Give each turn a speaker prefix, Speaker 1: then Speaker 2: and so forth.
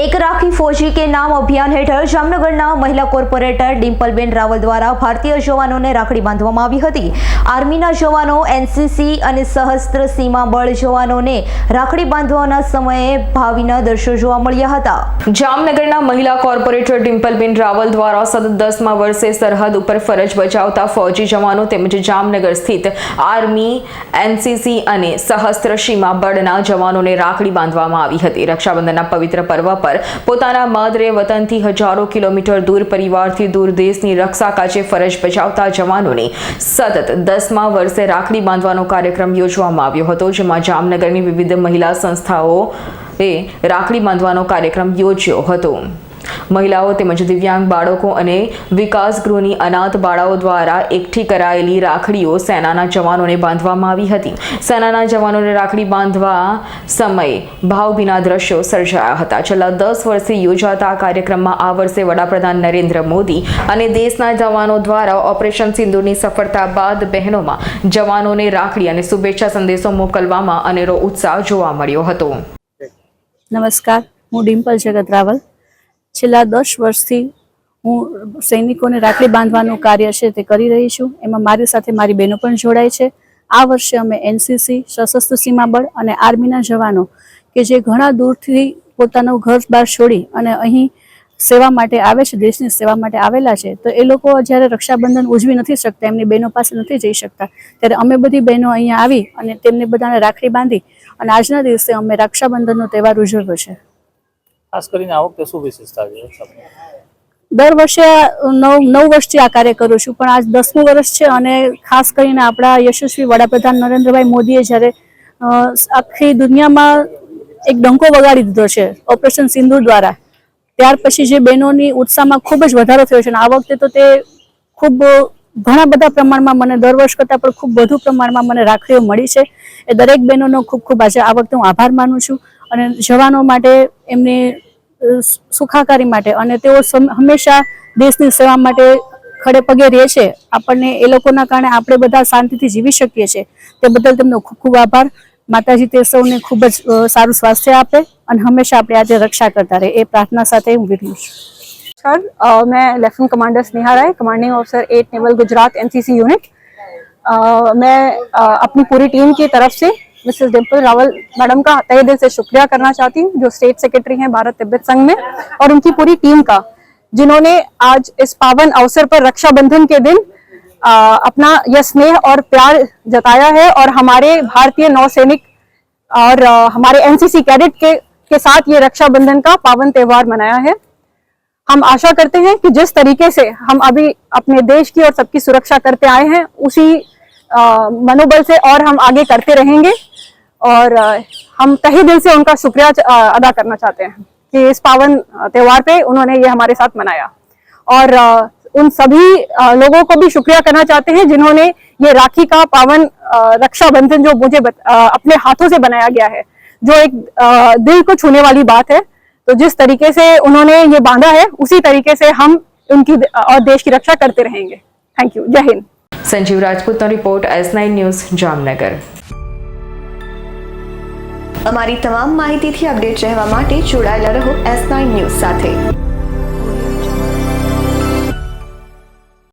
Speaker 1: એક રાખી ફોજી કે નામ અભિયાન હેઠળ જામનગરના મહિલા કોર્પોરેટર ડિમ્પલબેન રાવલ દ્વારા ભારતીય જવાનોને રાખડી બાંધવામાં આવી હતી. આર્મીના જવાનો, એનસીસી અને સહસ્ત્ર સીમા બળ જવાનોને રાખડી બાંધવાના સમયે ભાવિના દ્રશ્યો જોવા મળ્યા હતા. જામનગરના મહિલા કોર્પોરેટર ડિમ્પલબેન રાવલ દ્વારા સતત દસમા વર્ષે સરહદ ઉપર ફરજ બજાવતા ફૌજી જવાનો તેમજ જામનગર સ્થિત આર્મી, એનસીસી અને સહસ્ત્ર સીમા બળના જવાનોને રાખડી બાંધવામાં આવી હતી. રક્ષાબંધનના પવિત્ર પર્વ પર. પોતાના માદરે વતનથી હજારો કિલોમીટર દૂર પરિવારથી દૂર દેશની રક્ષા કાચે ફરજ બજાવતા જવાનોને સતત દસમા વર્ષે રાખડી બાંધવાનો કાર્યક્રમ યોજવામાં આવ્યો હતો, જેમાં જામનગરની વિવિધ મહિલા સંસ્થાઓએ રાખડી બાંધવાનો કાર્યક્રમ યોજ્યો હતો. મહિલાઓ તેમજ દિવ્યાંગ બાળકો અને વિકાસ ગૃહની અનાથ બાળાઓ દ્વારા એકઠી કરાયેલી રાખડીઓ સેનાના જવાનોને બાંધવામાં આવી હતી. સેનાના જવાનોને રાખડી બાંધવા સમયે ભાવભીના દ્રશ્યો સર્જાયા હતા. છેલ્લા દસ વર્ષથી યોજાતા આ કાર્યક્રમમાં આ વર્ષે વડાપ્રધાન નરેન્દ્ર મોદી અને દેશના જવાનો દ્વારા ઓપરેશન સિંધુની સફળતા બાદ બહેનોમાં જવાનોને રાખડી અને શુભેચ્છા સંદેશો મોકલવામાં અનેરો ઉત્સાહ જોવા મળ્યો હતો.
Speaker 2: નમસ્કાર. હું ડિમ્પલ જગત રાવલ. છેલ્લા દસ વર્ષથી હું સૈનિકોને રાખડી બાંધવાનું કાર્ય છે તે કરી રહી છું. એમાં મારી સાથે મારી બહેનો પણ જોડાય છે. આ વર્ષે અમે એનસીસી, સશસ્ત્ર સીમા બળ અને આર્મીના જવાનો કે જે ઘણા દૂરથી પોતાનું ઘર બહાર છોડી અને અહીં સેવા માટે આવે છે, દેશની સેવા માટે આવેલા છે, તો એ લોકો જ્યારે રક્ષાબંધન ઉજવી નથી શકતા, એમની બહેનો પાસે નથી જઈ શકતા. ત્યારે અમે બધી બહેનો અહીંયા આવી અને તેમને બધાને રાખડી બાંધી અને આજના દિવસે અમે રક્ષાબંધનનો તહેવાર ઉજવ્યો છે.
Speaker 3: ખાસ કરીને આ વખતે શું વિશેષતા છે
Speaker 2: દર વર્ષે નવ નવ વર્ષથી આ કાર્ય કરું છું, પણ આજ દસમું વર્ષ છે અને ખાસ કરીને આપણા યશસ્વી વડાપ્રધાન નરેન્દ્રભાઈ મોદીએ જ્યારે આખી દુનિયામાં એક ડંકો વગાડી દીધો છે ઓપરેશન સિંધુ દ્વારા. ત્યાર પછી જે બહેનોની ઉત્સાહમાં ખૂબ જ વધારો થયો છે અને આ વખતે તો તે ખૂબ ઘણા બધા પ્રમાણમાં મને દર વર્ષ કરતાં પણ ખૂબ વધુ પ્રમાણમાં મને રાખડીઓ મળી છે. એ દરેક બહેનોનો ખૂબ ખૂબ આજે આ વખતે હું આભાર માનું છું. અને જવાનો માટે એમની અ, સુખાકારી માટે અને તેઓ સમ- હંમેશા દેશની સેવા માટે ખડે પગે રહે છે આપણને એ લોકોના કારણે આપણે બધા શાંતિથી જીવી શકીએ છીએ તે બદલ તેમનો ખૂબ ખૂબ આભાર માતાજી તે સૌને ખૂબ જ અ, સારું સ્વાસ્થ્ય આપે અને હંમેશા આપણે આજે રક્ષા કરતા રહે એ પ્રાર્થના સાથે હું વિરમું છું
Speaker 4: सर अ, मैं lieutenant commander Sneha Rai commanding officer at naval Gujarat NCC unit अ, मैं अ, अपनी पूरी टीम की तरफ से मिसेस डिम्पल रावल मैडम का तहे दिल से शुक्रिया करना चाहती हूँ जो स्टेट सेक्रेटरी हैं भारत तिब्बत संघ में और उनकी पूरी टीम का जिन्होंने आज इस पावन अवसर पर रक्षाबंधन के दिन अ, अपना यह स्नेह और प्यार जताया है और हमारे भारतीय नौसैनिक और अ, हमारे एनसीसी कैडेट के के साथ ये रक्षाबंधन का पावन त्यौहार मनाया है। हम आशा करते हैं कि जिस तरीके से हम अभी अपने देश की और सबकी सुरक्षा करते आए हैं उसी मनोबल से और हम आगे करते रहेंगे और हम तहे दिल से उनका शुक्रिया अदा करना चाहते हैं कि इस पावन त्योहार पे उन्होंने ये हमारे साथ मनाया। और उन सभी लोगों को भी शुक्रिया करना चाहते हैं जिन्होंने ये राखी का पावन रक्षाबंधन जो मुझे बत, अपने हाथों से बनाया गया है जो एक दिल को छूने वाली बात है। तो जिस तरीके से उन्होंने ये बांधा है उसी तरीके से हम उनकी और देश की रक्षा करते रहेंगे। Thank you Jai Hind
Speaker 1: Sanjeev રાજપૂતનો report S nine news Jamnagar.
Speaker 5: અમારી તમામ માહિતીથી અપડેટ રહેવા માટે જોડાયેલા રહો એસ નાઇન ન્યૂઝ સાથે.